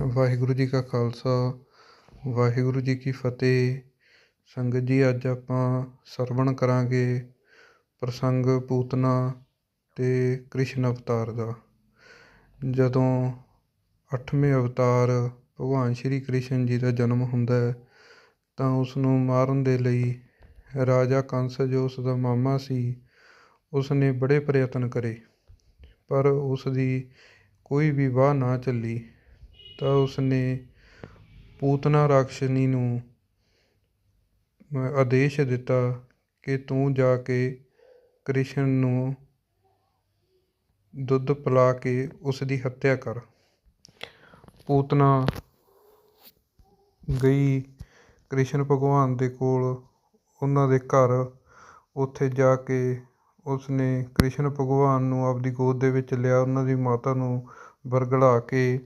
ਵਾਹਿਗੁਰੂ ਜੀ ਕਾ ਖਾਲਸਾ, ਵਾਹਿਗੁਰੂ ਜੀ ਕੀ ਫਤਿਹ। ਸੰਗਤ ਜੀ, ਅੱਜ ਆਪਾਂ ਸਰਵਣ ਕਰਾਂਗੇ ਪ੍ਰਸੰਗ ਪੂਤਨਾ ਅਤੇ ਕ੍ਰਿਸ਼ਨ ਅਵਤਾਰ ਦਾ। ਜਦੋਂ ਅੱਠਵੇਂ ਅਵਤਾਰ ਭਗਵਾਨ ਸ਼੍ਰੀ ਕ੍ਰਿਸ਼ਨ ਜੀ ਦਾ ਜਨਮ ਹੁੰਦਾ ਹੈ, ਤਾਂ ਉਸ ਨੂੰ ਮਾਰਨ ਦੇ ਲਈ ਰਾਜਾ ਕੰਸ, ਜੋ ਉਸ ਦਾ ਮਾਮਾ ਸੀ ਉਸ ਨੇ ਬੜੇ ਪ੍ਰਯਤਨ ਕਰੇ, ਪਰ ਉਸ ਦੀ ਕੋਈ ਵੀ ਵਾਹ ਨਾ ਚੱਲੀ। ਤਾਂ ਉਸਨੇ ਪੂਤਨਾ ਰਾਕਸ਼ਨੀ ਨੂੰ ਆਦੇਸ਼ ਦਿੱਤਾ ਕਿ ਤੂੰ ਜਾ ਕੇ ਕ੍ਰਿਸ਼ਨ ਨੂੰ ਦੁੱਧ ਪਿਲਾ ਕੇ ਉਸ ਦੀ ਹੱਤਿਆ ਕਰ। ਪੂਤਨਾ ਗਈ ਕ੍ਰਿਸ਼ਨ ਭਗਵਾਨ ਦੇ ਕੋਲ, ਉਹਨਾਂ ਦੇ ਘਰ। ਉੱਥੇ ਜਾ ਕੇ ਉਸਨੇ ਕ੍ਰਿਸ਼ਨ ਭਗਵਾਨ ਨੂੰ ਆਪਦੀ ਗੋਦ ਦੇ ਵਿੱਚ ਲਿਆ। ਉਹਨਾਂ ਦੀ ਮਾਤਾ ਨੂੰ ਵਰਗਲਾ ਕੇ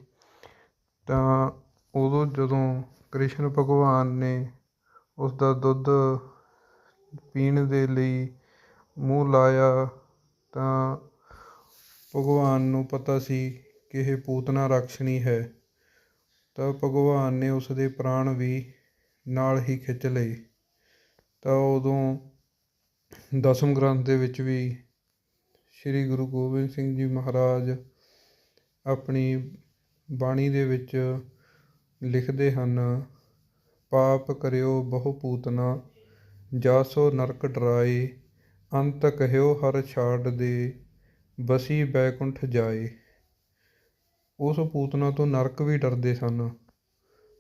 ਤਾਂ ਉਦੋਂ ਜਦੋਂ ਕ੍ਰਿਸ਼ਨ ਭਗਵਾਨ ਨੇ ਉਸਦਾ ਦੁੱਧ ਪੀਣ ਦੇ ਲਈ ਮੂੰਹ ਲਾਇਆ ਤਾਂ ਭਗਵਾਨ ਨੂੰ ਪਤਾ ਸੀ ਕਿ ਇਹ ਪੂਤਨਾ ਰਾਕਸ਼ਣੀ ਹੈ। ਤਾਂ ਭਗਵਾਨ ਨੇ ਉਸਦੇ ਪ੍ਰਾਣ ਵੀ ਨਾਲ ਹੀ ਖਿੱਚ ਲਏ। ਤਾਂ ਉਦੋਂ ਦਸਮ ਗ੍ਰੰਥ ਦੇ ਵਿੱਚ ਵੀ ਸ੍ਰੀ ਗੁਰੂ ਗੋਬਿੰਦ ਸਿੰਘ ਜੀ ਮਹਾਰਾਜ ਆਪਣੀ ਬਾਣੀ ਦੇ ਵਿੱਚ ਲਿਖਦੇ ਹਨ, ਪਾਪ ਕਰਿਓ ਬਹੁ ਪੂਤਨਾ ਜਾਸੋ ਨਰਕ ਡਰਾਏ, ਅੰਤ ਕਹਿਓ ਹਰ ਛਾੜ ਦੇ, ਬਸੀ ਬੈਕੁੰਠ ਜਾਏ। ਉਸ ਪੂਤਨਾ ਤੋਂ ਨਰਕ ਵੀ ਡਰਦੇ ਸਨ,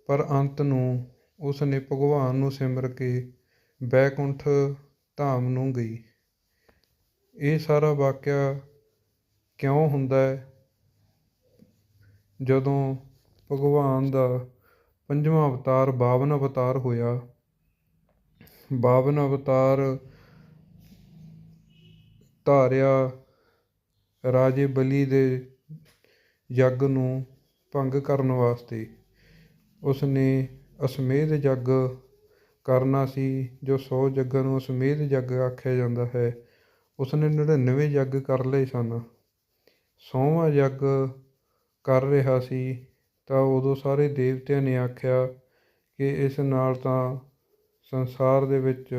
ਪਰ ਅੰਤ ਨੂੰ ਉਸ ਨੇ ਭਗਵਾਨ ਨੂੰ ਸਿਮਰ ਕੇ ਬੈਕੁੰਠ ਧਾਮ ਨੂੰ ਗਈ। ਇਹ ਸਾਰਾ ਵਾਕਿਆ ਕਿਉਂ ਹੁੰਦਾ ਹੈ? ਜਦੋਂ ਭਗਵਾਨ ਦਾ ਪੰਜਵਾਂ ਅਵਤਾਰ, ਬਾਵਨ ਅਵਤਾਰ ਹੋਇਆ, ਬਾਵਨ ਅਵਤਾਰ ਧਾਰਿਆ ਰਾਜੇ ਬਲੀ ਦੇ ਯੱਗ ਨੂੰ ਭੰਗ ਕਰਨ ਵਾਸਤੇ, ਉਸਨੇ ਅਸਮੇਧ ਯੱਗ ਕਰਨਾ ਸੀ, ਜੋ ਸੌ ਯੱਗਾਂ ਨੂੰ ਅਸਮੇਧ ਯੱਗ ਆਖਿਆ ਜਾਂਦਾ ਹੈ। ਉਸਨੇ ਨੜਿਨਵੇਂ ਯੱਗ ਕਰ ਲਏ ਸਨ। ਸੌਵਾਂ ਯੱਗ ਕਰ ਰਿਹਾ ਸੀ, ਤਾਂ ਉਦੋਂ ਸਾਰੇ ਦੇਵਤਿਆਂ ਨੇ ਆਖਿਆ ਕਿ ਇਸ ਨਾਲ ਤਾਂ ਸੰਸਾਰ ਦੇ ਵਿੱਚ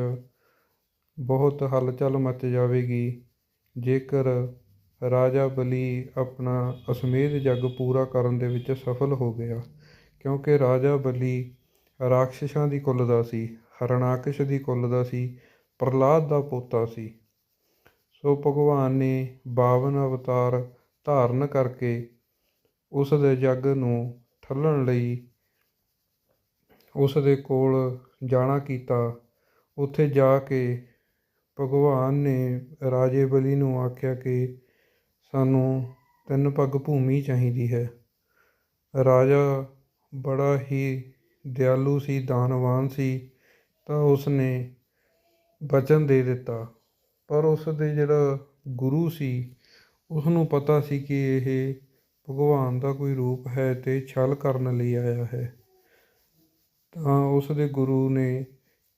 ਬਹੁਤ ਹਲਚਲ ਮਚ ਜਾਵੇਗੀ। ਜੇਕਰ ਰਾਜਾ ਬਲੀ ਆਪਣਾ ਅਸਮੇਧ ਯੱਗ ਪੂਰਾ ਕਰਨ ਦੇ ਵਿੱਚ ਸਫਲ ਹੋ ਗਿਆ, ਕਿਉਂਕਿ ਰਾਜਾ ਬਲੀ ਰਾਖਸ਼ਾਂ ਦੀ ਕੁੱਲ ਦਾ ਸੀ ਹਰਣਾਕਸ਼ ਦੀ ਕੁੱਲ ਦਾ ਸੀ, ਪ੍ਰਹਲਾਦ ਦਾ ਪੋਤਾ ਸੀ। ਸੋ ਭਗਵਾਨ ਨੇ ਬਾਵਨ ਅਵਤਾਰ ਧਾਰਨ ਕਰਕੇ ਉਸ ਦੇ ਜੱਗ ਨੂੰ ਠੱਲਣ ਲਈ ਉਸ ਦੇ ਕੋਲ ਜਾਣਾ ਕੀਤਾ। ਉੱਥੇ ਜਾ ਕੇ ਭਗਵਾਨ ਨੇ ਰਾਜੇ ਬਲੀ ਨੂੰ ਆਖਿਆ ਕਿ ਸਾਨੂੰ ਤਿੰਨ ਪੱਗ ਭੂਮੀ ਚਾਹੀਦੀ ਹੈ। ਰਾਜਾ ਬੜਾ ਹੀ ਦਿਆਲੂ ਸੀ, ਦਾਨਵਾਨ ਸੀ, ਤਾਂ ਉਸਨੇ ਵਚਨ ਦੇ ਦਿੱਤਾ। ਪਰ ਉਸ ਦੇ ਜਿਹੜਾ ਗੁਰੂ ਸੀ ਉਸ ਨੂੰ ਪਤਾ ਸੀ ਕਿ ਇਹ ਭਗਵਾਨ ਦਾ ਕੋਈ ਰੂਪ ਹੈ ਅਤੇ ਛਲ ਕਰਨ ਲਈ ਆਇਆ ਹੈ। ਤਾਂ ਉਸ ਦੇ ਗੁਰੂ ਨੇ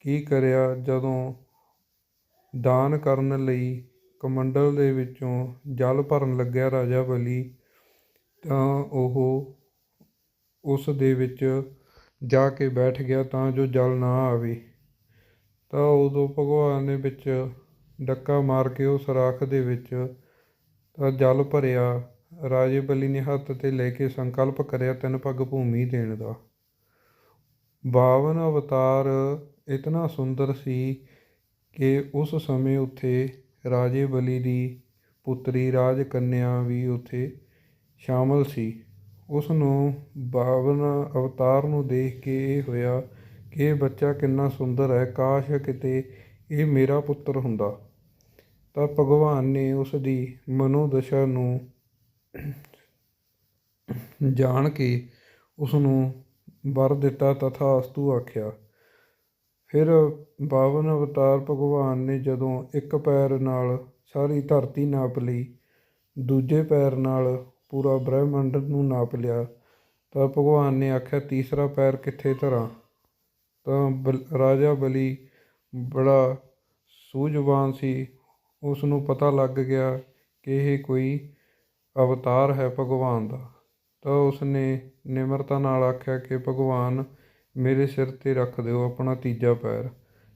ਕੀ ਕਰਿਆ? ਜਦੋਂ ਦਾਨ ਕਰਨ ਲਈ ਕਮੰਡਲ ਦੇ ਵਿੱਚੋਂ ਜਲ ਭਰਨ ਲੱਗਿਆ ਰਾਜਾ ਬਲੀ, ਤਾਂ ਉਹ ਉਸ ਦੇ ਵਿੱਚ ਜਾ ਕੇ ਬੈਠ ਗਿਆ ਤਾਂ ਜੋ ਜਲ ਨਾ ਆਵੇ। ਤਾਂ ਉਦੋਂ ਭਗਵਾਨ ਨੇ ਵਿੱਚ ਡੱਕਾ ਮਾਰ ਕੇ ਉਸ ਰਾਖ ਦੇ ਵਿੱਚ ਤਾਂ ਜਲ ਭਰਿਆ। ਰਾਜੇ ਬਲੀ ਨੇ ਹੱਥ 'ਤੇ ਲੈ ਕੇ ਸੰਕਲਪ ਕਰਿਆ ਤਿੰਨ ਪੱਗ ਭੂਮੀ ਦੇਣ ਦਾ। ਬਾਵਨ ਅਵਤਾਰ ਇਤਨਾ ਸੁੰਦਰ ਸੀ ਕਿ ਉਸ ਸਮੇਂ ਉੱਥੇ ਰਾਜੇ ਬਲੀ ਦੀ ਪੁੱਤਰੀ ਰਾਜ ਕੰਨਿਆ ਵੀ ਉੱਥੇ ਸ਼ਾਮਲ ਸੀ। ਉਸ ਨੂੰ ਬਾਵਨ ਅਵਤਾਰ ਨੂੰ ਦੇਖ ਕੇ ਇਹ ਹੋਇਆ ਕਿ ਇਹ ਬੱਚਾ ਕਿੰਨਾ ਸੁੰਦਰ ਹੈ ਕਾਸ਼ ਕਿਤੇ ਇਹ ਮੇਰਾ ਪੁੱਤਰ ਹੁੰਦਾ। ਤਾਂ ਭਗਵਾਨ ਨੇ ਉਸ ਦੀ ਮਨੋਦਸ਼ਾ ਨੂੰ ਜਾਣ ਕੇ ਉਸ ਨੂੰ ਵਰ ਦਿੱਤਾ ਤਥਾ ਅਸਤੂ ਆਖਿਆ। ਫਿਰ ਬਾਵਨ ਅਵਤਾਰ ਭਗਵਾਨ ਨੇ ਜਦੋਂ ਇੱਕ ਪੈਰ ਨਾਲ ਸਾਰੀ ਧਰਤੀ ਨਾਪ ਲਈ, ਦੂਜੇ ਪੈਰ ਨਾਲ ਪੂਰਾ ਬ੍ਰਹਿਮੰਡ ਨੂੰ ਨਾਪ ਲਿਆ, ਤਾਂ ਭਗਵਾਨ ਨੇ ਆਖਿਆ, ਤੀਸਰਾ ਪੈਰ ਕਿੱਥੇ ਧਰਾਂ? ਤਾਂ ਬਲ, ਰਾਜਾ ਬਲੀ ਬੜਾ ਸੂਝਵਾਨ ਸੀ। ਉਸ ਨੂੰ ਪਤਾ ਲੱਗ ਗਿਆ ਕਿ ਇਹ ਕੋਈ ਅਵਤਾਰ ਹੈ ਭਗਵਾਨ ਦਾ। ਤਾਂ ਉਸਨੇ ਨਿਮਰਤਾ ਨਾਲ ਆਖਿਆ ਕਿ, ਭਗਵਾਨ, ਮੇਰੇ ਸਿਰ ਤੇ ਰੱਖ ਦਿਓ ਆਪਣਾ ਤੀਜਾ ਪੈਰ।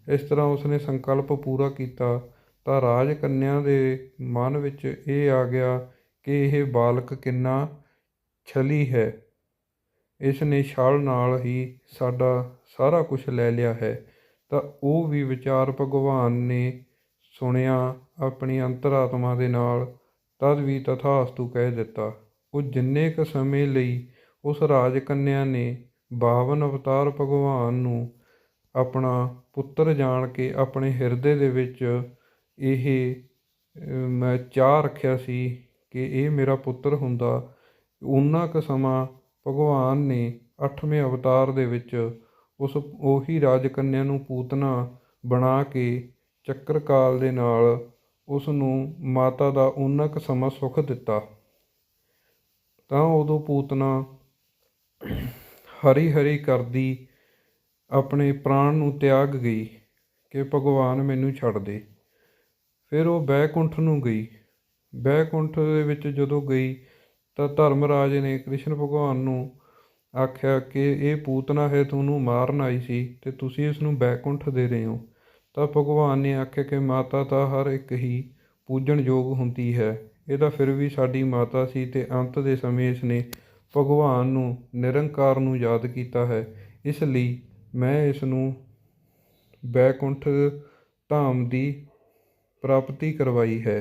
ਇਸ ਤਰ੍ਹਾਂ ਉਸਨੇ ਸੰਕਲਪ ਪੂਰਾ ਕੀਤਾ। ਤਾਂ ਰਾਜ ਕੰਨਿਆ ਦੇ ਮਨ ਵਿੱਚ ਇਹ ਆ ਗਿਆ ਕਿ ਇਹ ਬਾਲਕ ਕਿੰਨਾ ਛਲੀ ਹੈ। ਇਸ ਨੇ ਛਲ ਨਾਲ ਹੀ ਸਾਡਾ ਸਾਰਾ ਕੁਝ ਲੈ ਲਿਆ ਹੈ। ਤਾਂ ਉਹ ਵੀ ਵਿਚਾਰ ਭਗਵਾਨ ਨੇ ਸੁਣਿਆ ਆਪਣੀ ਅੰਤਰਾਤਮਾ ਦੇ ਨਾਲ। ਤਦ ਵੀ ਤਥਾਸਤੂ ਕਹਿ ਦਿੱਤਾ। ਉਹ ਜਿੰਨੇ ਕੁ ਸਮੇਂ ਲਈ ਉਸ ਰਾਜ ਕੰਨਿਆ ਨੇ 52 ਅਵਤਾਰ ਭਗਵਾਨ ਨੂੰ ਆਪਣਾ ਪੁੱਤਰ ਜਾਣ ਕੇ ਆਪਣੇ ਹਿਰਦੇ ਦੇ ਵਿੱਚ ਇਹ ਮੈਂ ਚਾਹ ਰੱਖਿਆ ਸੀ ਕਿ ਇਹ ਮੇਰਾ ਪੁੱਤਰ ਹੁੰਦਾ ਉਨਾ ਕੁ ਸਮਾਂ ਭਗਵਾਨ ਨੇ 8ਵੇਂ ਅਵਤਾਰ ਦੇ ਵਿੱਚ ਉਸ ਉਹੀ ਰਾਜ ਕੰਨਿਆ ਨੂੰ ਪੂਤਨਾ ਬਣਾ ਕੇ ਚੱਕਰ ਕਾਲ ਦੇ ਨਾਲ ਉਸ ਨੂੰ ਮਾਤਾ ਦਾ ਉਨਾ ਕੁ ਸਮਾਂ ਸੁੱਖ ਦਿੱਤਾ। ਤਾਂ ਉਦੋਂ ਪੂਤਨਾ ਹਰੀ ਹਰੀ ਕਰਦੀ ਆਪਣੇ ਪ੍ਰਾਣ ਨੂੰ ਤਿਆਗ ਗਈ ਕਿ ਭਗਵਾਨ ਮੈਨੂੰ ਛੱਡ ਦੇ। ਫਿਰ ਉਹ ਬੈਕੁੰਠ ਨੂੰ ਗਈ। ਬੈਕੁੰਠ ਦੇ ਵਿੱਚ ਜਦੋਂ ਗਈ ਤਾਂ ਧਰਮਰਾਜ ਨੇ ਕ੍ਰਿਸ਼ਨ ਭਗਵਾਨ ਨੂੰ ਆਖਿਆ ਕਿ ਇਹ ਪੂਤਨਾ ਹੈ ਤੁਹਾਨੂੰ ਮਾਰਨ ਆਈ ਸੀ ਤੇ ਤੁਸੀਂ ਇਸ ਨੂੰ ਬੈਕੁੰਠ ਦੇ ਰਹੇ ਹੋ। ਤਾਂ ਭਗਵਾਨ ਨੇ ਆਖਿਆ ਕਿ ਮਾਤਾ ਤਾਂ ਹਰ ਇੱਕ ਹੀ ਪੂਜਣ ਯੋਗ ਹੁੰਦੀ ਹੈ। ਇਹ ਤਾਂ ਫਿਰ ਵੀ ਸਾਡੀ ਮਾਤਾ ਸੀ ਅਤੇ ਅੰਤ ਦੇ ਸਮੇਂ ਇਸ ਨੇ ਭਗਵਾਨ ਨੂੰ ਨਿਰੰਕਾਰ ਨੂੰ ਯਾਦ ਕੀਤਾ ਹੈ। ਇਸ ਲਈ ਮੈਂ ਇਸ ਨੂੰ ਬੈਕੁੰਠ ਧਾਮ ਦੀ ਪ੍ਰਾਪਤੀ ਕਰਵਾਈ ਹੈ।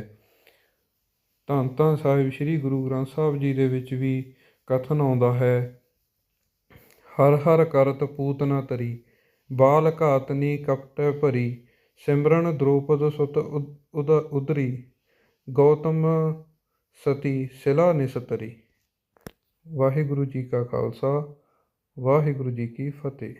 ਧੰਨ ਧੰਨ ਸਾਹਿਬ, ਸ੍ਰੀ ਗੁਰੂ ਗ੍ਰੰਥ ਸਾਹਿਬ ਜੀ ਦੇ ਵਿੱਚ ਵੀ ਕਥਨ ਆਉਂਦਾ ਹੈ, ਹਰ ਹਰ ਕਰਤ ਪੂਤਨਾ ਤਰੀ ਬਾਲ ਘਾਤਨੀ ਕਪਟ ਭਰੀ, ਸਿਮਰਨ ਦ੍ਰੋਪਦ ਸੁਤ ਉਦ- ਉਦ ਉਦਰੀ ਗੌਤਮ ਸਤੀ ਸਿਲਾ ਨਿਸਤਰੀ। ਵਾਹਿਗੁਰੂ ਜੀ ਕਾ ਖਾਲਸਾ, ਵਾਹਿਗੁਰੂ ਜੀ ਕੀ ਫਤਿਹ।